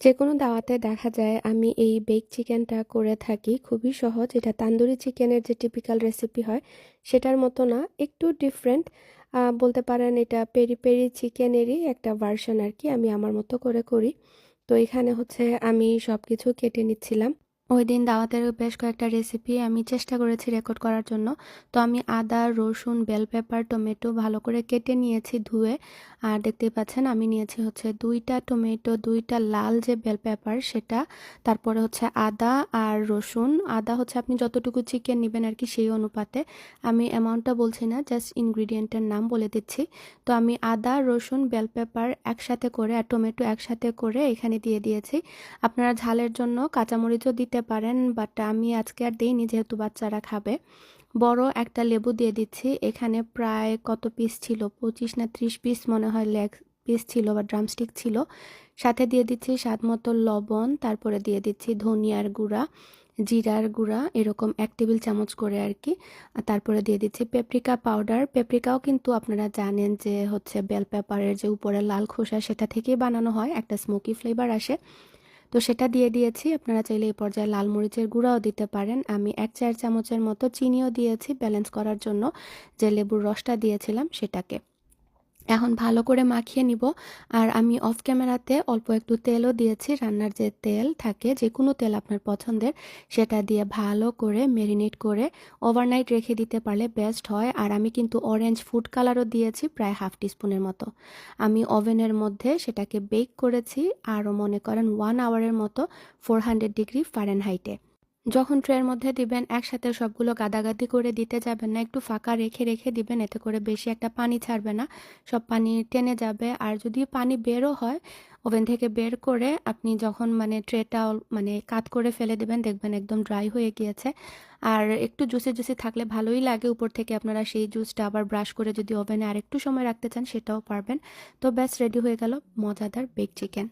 যে কোনো দাওয়াতে দেখা যায় আমি এই বেক চিকেনটা করে থাকি। খুবই সহজ। এটা তান্দুরি চিকেনের যে টিপিক্যাল রেসিপি হয়, সেটার মতো না, একটু ডিফারেন্ট বলতে পারেন এটা পেরি পেরি চিকেনেরই একটা ভার্সন আর কি, আমি আমার মতো করে করি। তো এখানে হচ্ছে আমি সব কিছু কেটে নিচ্ছিলাম। ওই দিন দাওয়াতের বেশ কয়েকটা রেসিপি আমি চেষ্টা করেছি রেকর্ড করার জন্য। তো আমি আদা, রসুন বেল পেপার টমেটো ভালো করে কেটে নিয়েছি ধুয়ে। আর দেখতেই পাচ্ছেন, আমি নিয়েছি হচ্ছে দুইটা টমেটো দুইটা লাল যে বেল পেপার সেটা। তারপরে হচ্ছে আদা আর রসুন। আদা হচ্ছে আপনি যতটুকু চিকেন নেবেন আর কি সেই অনুপাতে। আমি অ্যামাউন্টটা বলছি না জাস্ট ইনগ্রিডিয়েন্টের নাম বলে দিচ্ছি। তো আমি আদা, রসুন বেল পেপার একসাথে করে আর টমেটো একসাথে করে এখানে দিয়ে দিয়েছি। আপনারা ঝালের জন্য কাঁচামরিচও দিতে দিতে পারেন বাট আমি আজকে আর দিইনি যেহেতু বাচ্চারা খাবে। বড় একটা লেবু দিয়ে দিচ্ছি, এখানে প্রায় কত পিস ছিল? পঁচিশ না ত্রিশ পিস মনে হয় লেগ পিস ছিল বা ড্রামস্টিক ছিল। সাথে দিয়ে দিচ্ছি স্বাদ মতো লবণ, তারপরে দিয়ে দিচ্ছি ধনিয়ার গুঁড়া, জিরার গুঁড়া, এরকম এক টেবিল চামচ করে আর কি। তারপরে দিয়ে দিচ্ছি পেপরিকা পাউডার পেপরিকাও কিন্তু আপনারা জানেন যে হচ্ছে বেল পেপারের যে উপরে লাল খোসা সেটা থেকেই বানানো হয়, একটা স্মোকি ফ্লেভার আসে। তো সেটা দিয়ে দিয়েছি। আপনারা চাইলে এই পর্যায়ে লাল মরিচের গুঁড়াও দিতে পারেন। আমি এক চায়ের চামচের মতো চিনিও দিয়েছি ব্যালেন্স করার জন্য। যে লেবুর রসটা দিয়েছিলাম সেটাকে। এখন ভালো করে মাখিয়ে নিব। আর আমি অফ ক্যামেরাতে অল্প একটু তেলও দিয়েছি। রান্নার যে তেল থাকে যে কোনো তেল আপনার পছন্দের, সেটা দিয়ে ভালো করে মেরিনেট করে ওভারনাইট রেখে দিতে পারলে বেস্ট হয়। আর আমি কিন্তু অরেঞ্জ ফুড কালারও দিয়েছি, প্রায় হাফ টিস্পুনের মতো। আমি ওভেনের মধ্যে সেটাকে বেক করেছি। আরও মনে করেন ওয়ান আওয়ারের মতো ফোর হান্ড্রেড ডিগ্রি ফারেনহাইটে যখন ট্রের মধ্যে দিবেন, একসাথে সবগুলো গাদাগাদি করে দিতে যাবেন না, একটু ফাঁকা রেখে রেখে দিবেন, এতে করে বেশি একটা পানি ছাড়বে না। সব পানি টেনে যাবে। আর যদি পানি বেরও হয়, ওভেন থেকে বের করে আপনি যখন মানে ট্রেটা মানে কাত করে ফেলে দেবেন, দেখবেন একদম ড্রাই হয়ে গিয়েছে। আর একটু জুসি জুসি থাকলে ভালোই লাগে। উপর থেকে আপনারা সেই জুসটা আবার ব্রাশ করে যদি ওভেনে আর একটু সময় রাখতে চান, সেটাও পারবেন। তো ব্যাস, রেডি হয়ে গেল মজাদার বেক চিকেন